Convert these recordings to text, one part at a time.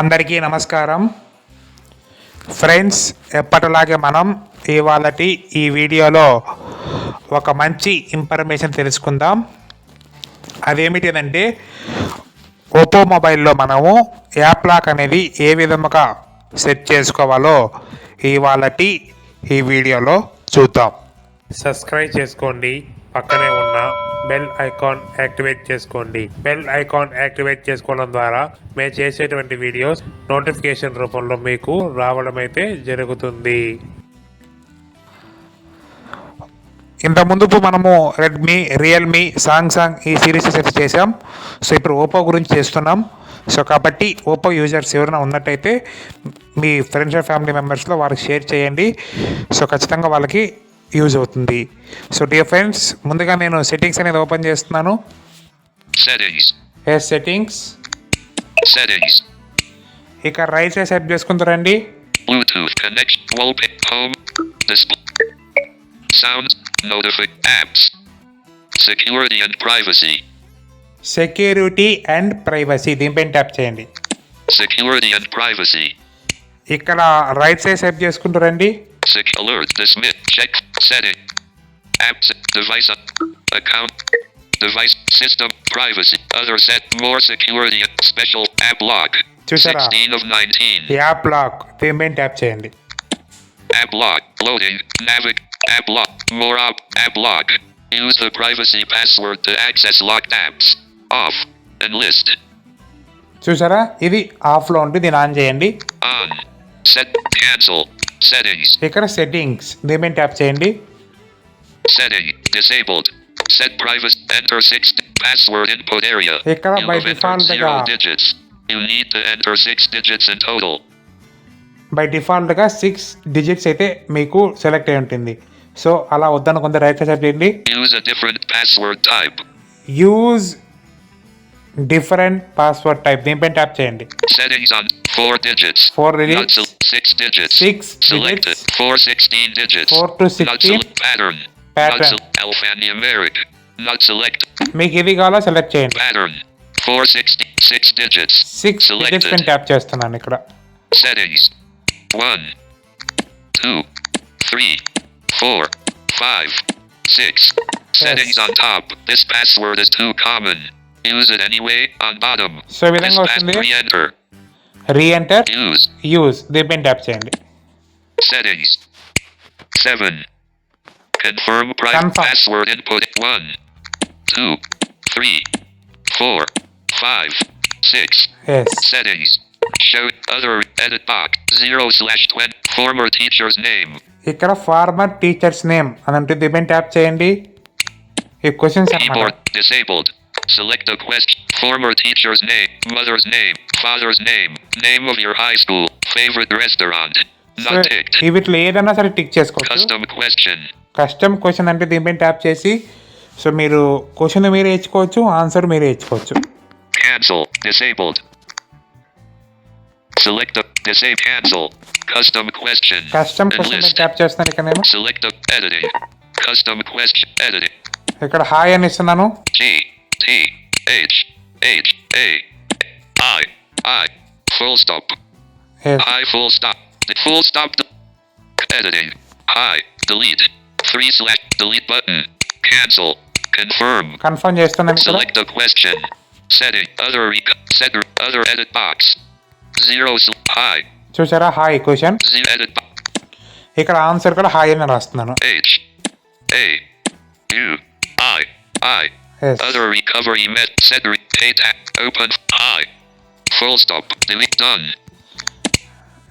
అందరికీ నమస్కారం. ఫ్రెండ్స్ ఎప్పటిలాగే మనం ఇవాళటి ఈ వీడియోలో ఒక మంచి ఇన్ఫర్మేషన్ తెలుసుకుందాం. అదేమిటిదంటే ఒప్పో మొబైల్లో మనము యాప్ లాక్ అనేది ఏ విధముగా సెట్ చేసుకోవాలో ఇవాళటి ఈ వీడియోలో చూద్దాం. సబ్స్క్రైబ్ చేసుకోండి. పక్కనే ఉన్న బెల్ ఐకాన్ యాక్టివేట్ చేసుకోండి. బెల్ ఐకాన్ యాక్టివేట్ చేసుకోవడం ద్వారా మేము చేసేటువంటి వీడియోస్ నోటిఫికేషన్ రూపంలో మీకు రావడం అయితే జరుగుతుంది. ఇంత ముందుపు మనము రెడ్మీ రియల్మీ సాంగ్సాంగ్ ఈ సిరీస్ సెట్ చేసాం సో ఇప్పుడు ఓపో గురించి చేస్తున్నాం. సో కాబట్టి ఓపో యూజర్స్ ఎవరైనా ఉన్నట్టయితే మీ ఫ్రెండ్స్ అండ్ ఫ్యామిలీ మెంబర్స్లో వారికి షేర్ చేయండి. సో ఖచ్చితంగా వాళ్ళకి యూజ్ అవుతుంది. సో డియర్ ఫ్రెండ్స్ ముందుగా నేను సెట్టింగ్స్ అనేది ఓపెన్ చేస్తున్నాను. సెట్టింగ్స్ ఇక రైట్ సైడ్ సెట్ చేసుకుంటారండి Bluetooth connection wallpaper home display sounds notification apps security and privacy security and privacy దీనిపైన ట్యాప్ చేయండి. సెక్యూరిటీ అండ్ ప్రైవసీ ఇక్కడ రైట్ సైడ్ సెట్ చేసుకుంటారండి Sec alert. Dismiss. Check. Setting. Apps. Device. Account. Device. System. Privacy. Other set. More security. Special. App lock. చూసారా? 16 of 19. App lock దీనిపైన tap చేయండి App lock. Loading. Navig. App lock. More up. App lock. Use the privacy password to access locked apps. Off. Enlist. చూసారా ఇది ఆఫ్లో ఉంటే దీన్ని on చేయండి On. Set. Cancel. Settings. ఇక్కడ సెట్టింగ్స్ దీనిపైన ట్యాప్ చేయండి Setting. Disabled. Set privacy. Enter six. Password input area. ఇక్కడ default zero గా- digits. You need to enter six digits in total. By డిఫాల్ట్గా సిక్స్ డిజిట్స్ అయితే మీకు సెలెక్ట్ అయి ఉంటుంది సో అలా వద్దనుకుంటే రైట్ సైడ్ చేయండి Use a different password type. Use different password type దీనిపైన ట్యాప్ చేయండి Settings on four digits. Four Not digits. sel- six digits. Six Selected. digits. Four 16 digits. Four to Not 16. sel- pattern. Pattern. Not sel- alphanumeric. Not select. మీకు ఇది కావాలో select చేయండి Pattern. Four 16. Six digits. Six digits పైన Selected. Tap చేస్తున్నాను ఇక్కడ Settings. One. Two. Three. Four. Five. Six. Settings on top. This password is too common. Use it anyway on bottom. So, ఈ This విధంగా pass- వస్తుంది. re-enter. Reenter Use. Use దీనిపైన tap చేయండి Settings. 7. Confirm private Confirm. password input 1, 2, 3, 4, 5, 6. S Settings. Show other edit box 0 slash 20. Former teacher's name. ఇక్కడ former teacher's name అని అంటే దీనిపైన tap చేయండి ఈ క్వశ్చన్స్ అన్నమాట Keyboard disabled. Select a question. Former teacher's name. Mother's name. Father's name. Name of your high school. Favorite restaurant. So Not ticked. ఈ వీటిలో ఏదైనా సరే టిక్ చేసుకోవచ్చు Custom question. కస్టమ్ క్వశ్చన్ అంటే దీనిపైన ట్యాప్ చేసి సో మీరు క్వశ్చన్ మీరే ఇచ్చుకోవచ్చు ఆన్సర్ మీరే ఇచ్చుకోవచ్చు Cancel. Disabled. Select the disable cancel. Custom question. Custom question పైన Enlist. ట్యాప్ చేస్తున్నాను ఇక్కడ నేను Select the editing. Custom question editing. ఇక్కడ హాయ్ అని ఇస్తున్నాను G T H H A I I full stop. Yes. I full stop. The full stop. Editing. Hi. Delete. Three slash delete button. Cancel. Confirm. Confirm చేస్తున్నాను ఇక్కడ Select a question. Setting. Other rec- set other edit box. Zero sl- hi. చూసారా hi question Z edit box. ఇక్కడ answer కూడా hi అని రాస్తున్నాను H A U I I. Yes. Other recovery met set re- pay tap open hi. Full stop. Delete done.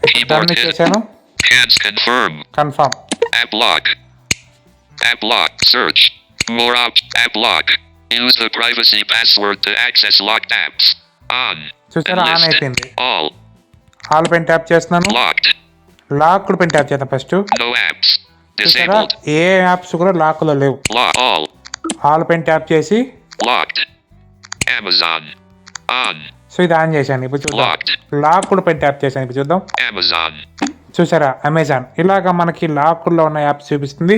Keyboard దాన్ని hit. చేశాను Can't confirm. Confirm App lock. App lock. Search. More op. App lock. Use the privacy password to access locked apps. On. చూసారా on Enlist. అయిపోయింది All. All పైన tap చేస్తున్నాను Locked. Lock కూడా పైన tap చేద్దాం first No apps. చూసారా Disabled. ఏ apps కూడా లాక్లో లేవు Lock. All. ఆల్ పైన ట్యాప్ చేసి. Amazon. On. సో ఇది ఆన్ చేశాను ఇప్పుడు చూద్దాం Locked. లాక్ కూడా పైన ట్యాప్ చేశాను ఇప్పుడు చూద్దాం Amazon. చూసారా అమెజాన్ ఇలాగా మనకి లాక్లో ఉన్న యాప్స్ చూపిస్తుంది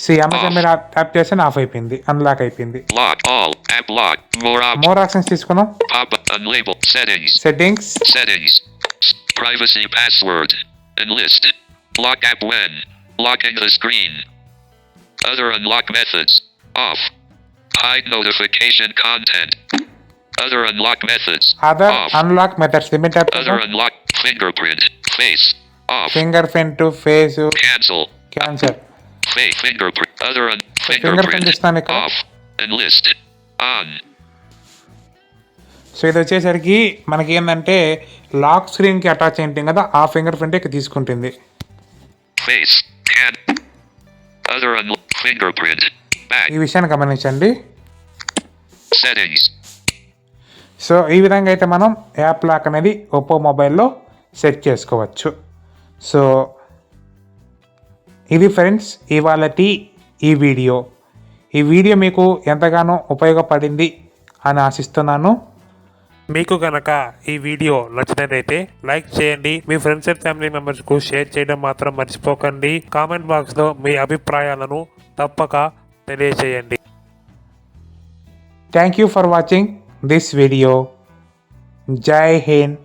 సో అమెజాన్ మీద ట్యాప్ చేస్తే ఆఫ్ అయిపోయింది అన్లాక్ అయిపోయింది. More options. Settings. Settings Settings. Privacy password. Enlist. Lock app when. Locking the screen. Other unlock methods. Off. Hide notification content. Other unlock methods. Other Off. Unlock methods limit Other unlock fingerprint. Face. Off. Fingerprint face Cancel. Cancel Face fingerprint. Other un- fingerprint fingerprint. Off. Enlist. On. So ఇది వచ్చేసరికి మనకి ఏంటంటే lock స్క్రీన్కి attach అయింటుంది కదా ఆ finger print ఇక్కడ తీసుకుంటుంది Face. Other unlock fingerprint. Back. ఈ విషయాన్ని గమనించండి. సో ఈ విధంగా అయితే మనం యాప్ లాక్ అనేది ఒప్పో మొబైల్లో సెట్ చేసుకోవచ్చు. సో ఇది ఫ్రెండ్స్ ఇవాళ ఈ వీడియో. ఈ వీడియో మీకు ఎంతగానో ఉపయోగపడింది అని ఆశిస్తున్నాను. మీకు కనుక ఈ వీడియో నచ్చినట్లయితే లైక్ చేయండి. మీ ఫ్రెండ్స్ అండ్ ఫ్యామిలీ మెంబర్స్కు షేర్ చేయడం మాత్రం మర్చిపోకండి. కామెంట్ బాక్స్లో మీ అభిప్రాయాలను తప్పక తెలియచేయండి thank you for watching this video Jai Hind